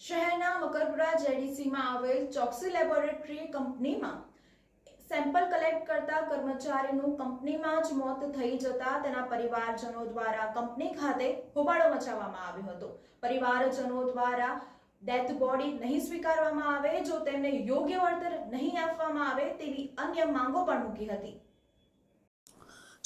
શહેરના મકરપુરા જેડીસીમાં આવેલ ચોક્સી લેબોરેટરી કંપનીમાં સેમ્પલ કલેક્ટ કરતા કર્મચારીનું કંપનીમાં જ મોત થઈ જતા તેના પરિવારજનો દ્વારા કંપની ખાતે હોબાળો મચાવવામાં આવ્યો હતો. પરિવારજનો દ્વારા ડેથ બોડી નહીં સ્વીકારવામાં આવે, જો તેમને યોગ્ય વળતર નહીં આપવામાં આવે તેવી અન્ય માંગો પણ મૂકી હતી.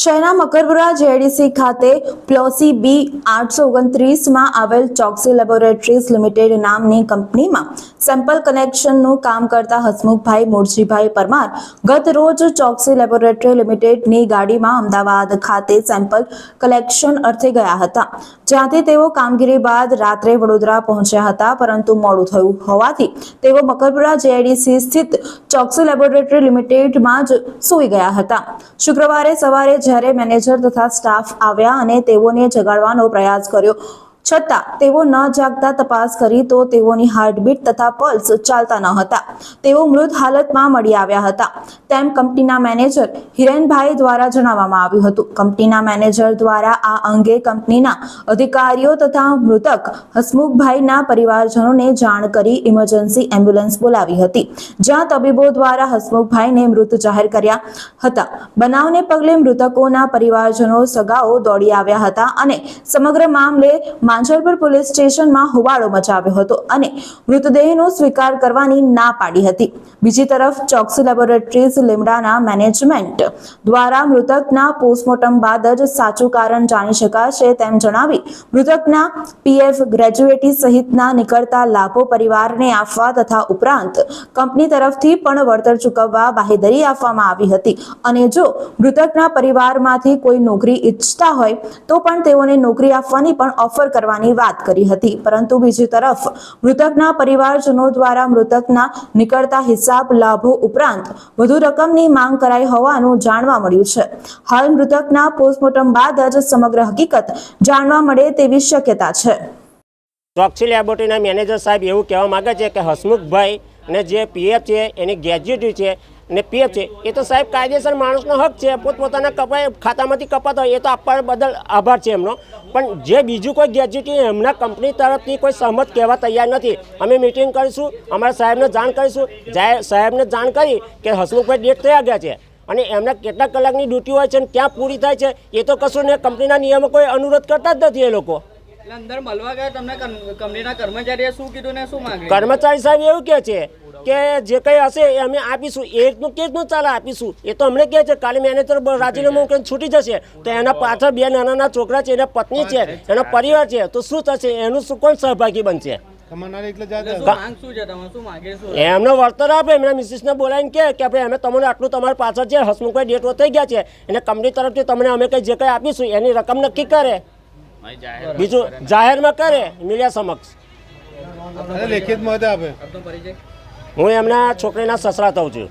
શહેરના મકરપુરા જેડીસી ખાતે પ્લોસી બી આઠસો ઓગણત્રીસમાં આવેલ ચોક્સી લેબોરેટરીઝ લિમિટેડ નામની કંપનીમાં સેમ્પલ કનેક્શનનું કામ કરતા હસમુખભાઈ મુરજીભાઈ પરમાર ગત રોજ ચોક્સી લેબોરેટરી લિમિટેડની ગાડીમાં અમદાવાદ ખાતે સેમ્પલ કલેક્શન અર્થે ગયા હતા, જ્યાંથી તેઓ કામગીરી બાદ રાત્રે વડોદરા પહોંચ્યા હતા, પરંતુ મોડું થયું હોવાથી તેઓ મકરપુરા જેડીસી સ્થિત ચોકસી લેબોરેટરી લિમિટેડમાં જ સૂઈ ગયા હતા. શુક્રવારે સવારે જ્યારે મેનેજર તથા સ્ટાફ આવ્યા અને તેઓને જગાડવાનો પ્રયાસ કર્યો. છતાં તેઓ ન જાગતા તપાસ કરી તો તેઓની હાર્ટબીટ તથા પલ્સ ચાલતા ન હતા. તેઓ મૃત હાલતમાં મળી આવ્યા હતા. તેમ કંપનીના મેનેજર હિરેનભાઈ દ્વારા જણાવવામાં આવ્યું હતું. કંપનીના મેનેજર દ્વારા આ અંગે કંપનીના અધિકારીઓ તથા મૃતક હસમુખભાઈના પરિવારજનોને જાણ કરી ઇમરજન્સી એમ્બ્યુલન્સ બોલાવી હતી. જ્યાં તબીબો દ્વારા હસમુખભાઈને મૃત જાહેર કર્યા હતા. બનાવને પગલે મૃતકોના પરિવારજનો સગાઓ દોડી આવ્યા હતા અને સમગ્ર મામલે માંજલપુર પોલીસ સ્ટેશનમાં હોબાળો મચાવ્યો હતો અને મૃતદેહનો સ્વીકાર કરવાની ના પાડી હતી. બીજી તરફ ચોક્સી લેબોરેટરીઝ લીમડાના મેનેજમેન્ટ દ્વારા મૃતકના પોસ્ટમોર્ટમ બાદ જ સાચું કારણ જાણી શકાશે તેમ જણાવી મૃતકના પીએફ ગ્રેજ્યુએટી સહિતના નીકળતા લાભો પરિવારને આપવા તથા ઉપરાંત કંપની તરફથી પણ વળતર ચૂકવવા બાહેધરી આપવામાં આવી હતી. અને જો મૃતકના પરિવારમાંથી કોઈ નોકરી ઈચ્છતા હોય તો પણ તેઓને નોકરી આપવાની પણ ઓફર કરવાની વાત કરી હતી. પરંતુ બીજી તરફ, મૃતકના પરિવારજનો દ્વારા મૃતકના નીકળતા હિસાબ લાભો ઉપરાંત વધુ રકમની માંગ કરાઈ હોવાનું જાણવા મળ્યું છે. હાલ મૃતકના પોસ્ટમોર્ટમ બાદ જ સમગ્ર હકીકત જાણવા મળે તેવી શક્યતા છે. ચોકસી લેબોરેટરીના મેનેજર સાહેબ એવું કહેવા માગે છે કે હસમુખભાઈ અને જે પીએફ છે, એની ગ્રેજ્યુટી છે ને પે છે. એ તો સાહેબ કાયદેસર માણસનો હક છે. પોતપોતાના કપાય ખાતામાંથી કપાતો હોય એ તો આપવા બદલ આભાર છે એમનો. પણ જે બીજું કોઈ ગેજ્યુટી એમના કંપની તરફથી કોઈ સહમત કહેવા તૈયાર નથી. અમે મિટિંગ કરીશું અમારા સાહેબને જાણ કરીશું. સાહેબને જાણ કરી કે હસમુખભાઈ ડેટ થયા ગયા છે. અને એમના કેટલા કલાકની ડ્યુટી હોય છે ને ક્યાં પૂરી થાય છે એ તો કશું ને કંપનીના નિયમો કોઈ અનુરોધ કરતા જ નથી એ લોકો. અંદર મળવા ગયા તમને કંપનીના કર્મચારીએ શું કીધું ને શું કર્મચારી સાહેબ એવું કહે છે કે જે કંઈ હશે એ અમે આપીશું. એ રીતનું કે રીતનું ચાલે આપીશું? એ તો અમને કહે છે કાલે મેનેજર રાજીનામું કરીને છૂટી જશે. તો એના પાછળ બે નાના નાના છોકરા છે એના પત્ની છે એનો પરિવાર છે. તો શું થશે? એનું શું કોણ સહભાગી બનશે? કમાનાર એટલે એટલે જાતા શું માંગ શું છે તમે? શું માંગે શું એમને વળતર આપે. એમના મિસિસને બોલાવીને કહે કે આપણે અમે તમને આટલું તમારી પાછળ છે હસમુખભાઈ ડેટો થઈ ગયા છે. એને કંપની તરફથી તમને અમે કંઈ જે કંઈ આપીશું એની રકમ નક્કી કરે. બીજું જાહેરમાં કરે મીડિયા સમક્ષ. લેખિત લેખિતમાં આપે. આપનો પરિચય? હું એમના છોકરીના સસરા થઉં છું.